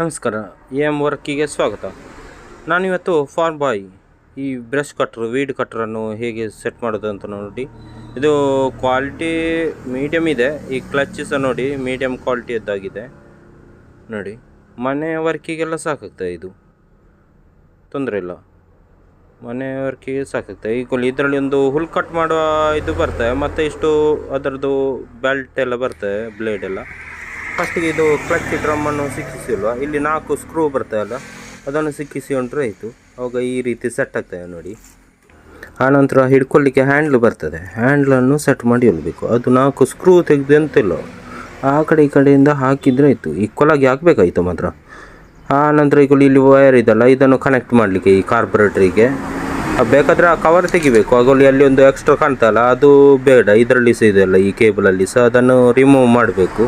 ನಮಸ್ಕಾರ, A M ವರ್ಕಿಗೆ ಸ್ವಾಗತ. ನಾನಿವತ್ತು ಫಾರ್ಮ್ ಬಾಯ್ ಈ ಬ್ರಷ್ ಕಟ್ರು ವೀಡ್ ಕಟ್ರನ್ನು ಹೇಗೆ ಸೆಟ್ ಮಾಡೋದು ಅಂತ ನೋಡಿ. ಇದು ಕ್ವಾಲಿಟಿ ಮೀಡಿಯಮ್ ಇದೆ, ಈ ಕ್ಲಚ್ ಸಹ ನೋಡಿ ಮೀಡಿಯಮ್ ಕ್ವಾಲಿಟಿಯದ್ದಾಗಿದೆ ನೋಡಿ, ಮನೆ ವರ್ಕಿಗೆಲ್ಲ ಸಾಕಾಗ್ತದೆ ಇದು? ತೊಂದರೆ ಇಲ್ಲ. ಮನೆ ವರ್ಕಿಗೆ ಸಾಕಾಗ್ತದೆ ಈಗ ಇದರಲ್ಲಿ ಒಂದು ಹುಲ್ ಕಟ್ ಮಾಡುವ ಇದು ಬರ್ತದೆ, ಮತ್ತು ಇಷ್ಟು ಅದರದ್ದು ಬೆಲ್ಟ್ ಎಲ್ಲ ಬರ್ತದೆ ಬ್ಲೇಡ್ ಎಲ್ಲ. ಫಸ್ಟಿಗೆ ಇದು ಕ್ಲಚ್ ಡ್ರಮ್ಮನ್ನು ಸಿಕ್ಕಿಸಿಲ್ವ ಇಲ್ಲಿ ನಾಲ್ಕು ಸ್ಕ್ರೂ ಬರ್ತದೆ ಅದನ್ನು ಅದನ್ನು ಸಿಕ್ಕಿಸಿಕೊಂಡ್ರೆ ಆಯಿತು. ಅವಾಗ ಈ ರೀತಿ ಸೆಟ್ ಆಗ್ತದೆ ನೋಡಿ. ಆನಂತರ ಹಿಡ್ಕೊಳ್ಳಿಕ್ಕೆ ಹ್ಯಾಂಡ್ಲ್ ಬರ್ತದೆ. ಹ್ಯಾಂಡ್ಲನ್ನು ಸೆಟ್ ಮಾಡಿ ಇರಬೇಕು ಅದು ನಾಲ್ಕು ಸ್ಕ್ರೂ ತೆಗೆದು ಎಂತಿಲ್ಲ. ಆ ಕಡೆ ಈ ಕಡೆಯಿಂದ ಹಾಕಿದರೆ ಆಯಿತು. ಈಕ್ವಲಾಗಿ ಹಾಕಬೇಕಾಯಿತು ಮಾತ್ರ. ಆ ನಂತರ ಈಗ ಇಲ್ಲಿ ವಯರ್ ಇದಲ್ಲ, ಇದನ್ನು ಕನೆಕ್ಟ್ ಮಾಡಲಿಕ್ಕೆ ಈ ಕಾರ್ಪೊರೇಟ್ರಿಗೆ ಬೇಕಾದರೆ ಆ ಕವರ್ ತೆಗಿಬೇಕು. ಆಗಲಿ ಅಲ್ಲಿ ಒಂದು ಎಕ್ಸ್ಟ್ರಾ ಕಾಣ್ತಲ್ಲ, ಅದು ಬೇಡ. ಇದರಲ್ಲಿ ಸಹ ಇದೆಯಲ್ಲ ಈ ಕೇಬಲಲ್ಲಿ ಸಹ ಅದನ್ನು ರಿಮೂವ್ ಮಾಡಬೇಕು.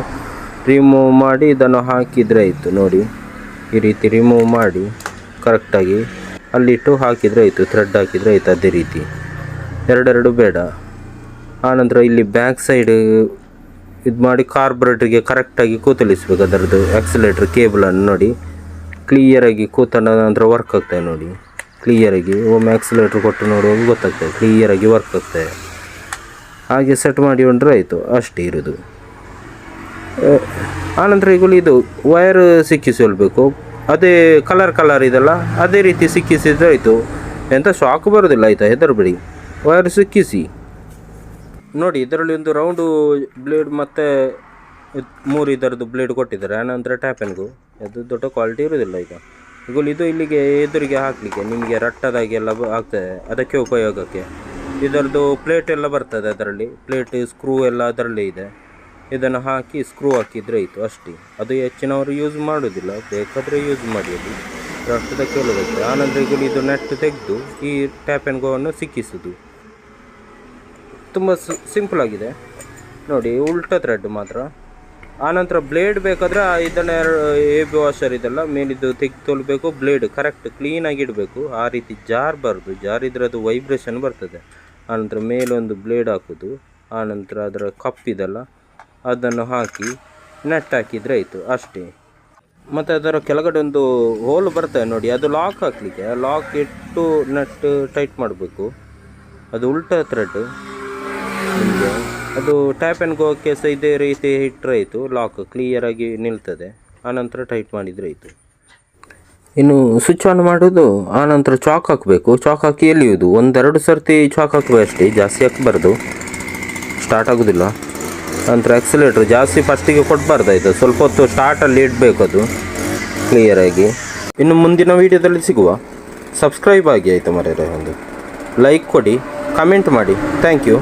ರಿಮೂವ್ ಮಾಡಿ ಇದನ್ನು ಹಾಕಿದರೆ ಆಯಿತು. ನೋಡಿ, ಈ ರೀತಿ ರಿಮೂವ್ ಮಾಡಿ ಕರೆಕ್ಟಾಗಿ ಅಲ್ಲಿಟ್ಟು ಹಾಕಿದರೆ ಆಯಿತು ಥ್ರೆಡ್ ಹಾಕಿದರೆ ಆಯಿತು ಅದೇ ರೀತಿ. ಎರಡೆರಡು ಬೇಡ. ಆನಂತರ ಇಲ್ಲಿ ಬ್ಯಾಕ್ ಸೈಡ್ ಇದು ಮಾಡಿ ಕಾರ್ಬೊರೇಟ್ರಿಗೆ ಕರೆಕ್ಟಾಗಿ ಕೂತಲಿಸ್ಬೇಕು ಅದರದ್ದು ಆಕ್ಸಿಲೇಟ್ರ್ ಕೇಬಲನ್ನು ನೋಡಿ. ಕ್ಲಿಯರಾಗಿ ಕೂತನ ನಂತರ ವರ್ಕ್ ಆಗ್ತದೆ ನೋಡಿ. ಕ್ಲಿಯರಾಗಿ ಒಮ್ಮೆ ಆಕ್ಸಿಲೇಟ್ರ್ ಕೊಟ್ಟು ನೋಡುವಾಗ ಗೊತ್ತಾಗ್ತದೆ. ಕ್ಲಿಯರಾಗಿ ವರ್ಕ್ ಆಗ್ತದೆ ಹಾಗೆ ಸೆಟ್ ಮಾಡಿ ಕೊಂಡ್ರೆ ಆಯಿತು. ಅಷ್ಟೇ ಇರೋದು ಆನಂತರ ಈಗ ಇದು ವಯರ್ ಸಿಕ್ಕಿಸಿಕೊಳ್ಬೇಕು ಅದೇ ಕಲರ್ ಕಲರ್ ಇದೆಲ್ಲ, ಅದೇ ರೀತಿ ಸಿಕ್ಕಿಸಿದ್ರೆ ಆಯಿತು. ಎಂಥ ಶಾಕ್ ಬರೋದಿಲ್ಲ ಆಯಿತಾ ಬಿಡಿ ವಯರ್ ಸಿಕ್ಕಿಸಿ. ನೋಡಿ, ಇದರಲ್ಲಿ ಒಂದು ರೌಂಡು ಬ್ಲೇಡ್ ಮತ್ತು ಮೂರು ಇದರದ್ದು ಬ್ಲೇಡ್ ಕೊಟ್ಟಿದ್ದಾರೆ. ಆನಂತರ ಟ್ಯಾಪನ್ಗೂ ಅದು ದೊಡ್ಡ ಕ್ವಾಲಿಟಿ ಇರೋದಿಲ್ಲ ಈಗ. ಈಗ ಇದು ಇಲ್ಲಿಗೆ ಎದುರಿಗೆ ಹಾಕಲಿಕ್ಕೆ, ನಿಮಗೆ ರಟ್ಟದಾಗಿ ಎಲ್ಲ ಆಗ್ತದೆ ಅದಕ್ಕೆ ಉಪಯೋಗಕ್ಕೆ. ಇದರದ್ದು ಪ್ಲೇಟ್ ಎಲ್ಲ ಬರ್ತದೆ ಅದರಲ್ಲಿ. ಪ್ಲೇಟ್ ಸ್ಕ್ರೂ ಎಲ್ಲ ಅದರಲ್ಲೇ ಇದೆ. ಇದನ್ನು ಹಾಕಿ ಸ್ಕ್ರೂ ಹಾಕಿದರೆ ಆಯಿತು ಅಷ್ಟೇ. ಅದು ಹೆಚ್ಚಿನವರು ಯೂಸ್ ಮಾಡೋದಿಲ್ಲ. ಬೇಕಾದರೆ ಯೂಸ್ ಮಾಡಿ ಅದು ರಕ್ತದ ಕೇಳಬೇಕು ಆನಂತರ ಇದು ನೆಟ್ ತೆಗೆದು ಈ ಟ್ಯಾಪ್ ಆ್ಯಂಡ್ ಗೋವನ್ನು ಸಿಕ್ಕಿಸೋದು. ತುಂಬ ಸಿಂಪಲ್ ಆಗಿದೆ. ನೋಡಿ, ಉಲ್ಟಾ ಥ್ರೆಡ್ ಮಾತ್ರ. ಆನಂತರ ಬ್ಲೇಡ್ ಬೇಕಾದರೆ ಇದನ್ನು ಎ ಬಿ ವಾಷರ್ ಇದೆಲ್ಲ ಮೇಲಿದ್ದು ತೆಗೆದುಕೊಳ್ಬೇಕು ಬ್ಲೇಡ್ ಕರೆಕ್ಟ್ ಕ್ಲೀನಾಗಿ ಇಡಬೇಕು. ಆ ರೀತಿ ಜಾರಬಾರ್ದು ಜಾರಿದ್ರೆ ಅದು ವೈಬ್ರೇಷನ್ ಬರ್ತದೆ. ಆನಂತರ ಮೇಲೊಂದು ಬ್ಲೇಡ್ ಹಾಕೋದು. ಆನಂತರ ಅದರ ಕಪ್ ಇದೆಲ್ಲ. ಅದನ್ನು ಹಾಕಿ ನೆಟ್ ಹಾಕಿದರೆ ಆಯಿತು, ಅಷ್ಟೇ. ಮತ್ತು ಅದರ ಕೆಳಗಡೆ ಒಂದು ಹೋಲ್ ಬರ್ತದೆ ನೋಡಿ, ಅದು ಲಾಕ್ ಹಾಕಲಿಕ್ಕೆ ಲಾಕ್ ಇಟ್ಟು ನೆಟ್ ಟೈಟ್ ಮಾಡಬೇಕು. ಅದು ಉಲ್ಟಾ ಥ್ರೆಡ್ ಅದು ಟ್ಯಾಪ್ ಆ್ಯಂಡ್ ಗೋಕ್ಕೆ ಸಹ ಇದೇ ರೀತಿ ಇಟ್ಟರೆ ಆಯಿತು ಲಾಕ್ ಕ್ಲಿಯರಾಗಿ ನಿಲ್ತದೆ. ಆನಂತರ ಟೈಟ್ ಮಾಡಿದರೆ ಆಯಿತು. ಇನ್ನು ಸ್ವಿಚ್ ಆನ್ ಮಾಡೋದು, ಆನಂತರ ಚಾಕ್ ಹಾಕಬೇಕು. ಚಾಕ್ ಹಾಕಿ ಎಲ್ಲಿಯೋದು ಒಂದೆರಡು ಸರ್ತಿ ಚಾಕ್ ಹಾಕಬೇಕು ಅಷ್ಟೇ ಜಾಸ್ತಿ ಹಾಕಬಾರ್ದು. ಸ್ಟಾರ್ಟ್ ಆಗೋದಿಲ್ಲ. ನಂತರ ಎಕ್ಸಲೇಟ್ರ್ ಜಾಸ್ತಿ ಫಸ್ಟಿಗೆ ಕೊಡಬಾರ್ದಾಯ್ತು. ಸ್ವಲ್ಪ ಹೊತ್ತು ಸ್ಟಾರ್ಟಲ್ಲಿ ಇಡಬೇಕು ಅದು. ಕ್ಲಿಯರಾಗಿ ಇನ್ನು ಮುಂದಿನ ವೀಡಿಯೋದಲ್ಲಿ ಸಿಗುವ. ಸಬ್ಸ್ಕ್ರೈಬ್ ಆಗಿ ಆಯಿತು ಮರೆಯ ಒಂದು. ಲೈಕ್ ಕೊಡಿ ಕಮೆಂಟ್ ಮಾಡಿ. Thank you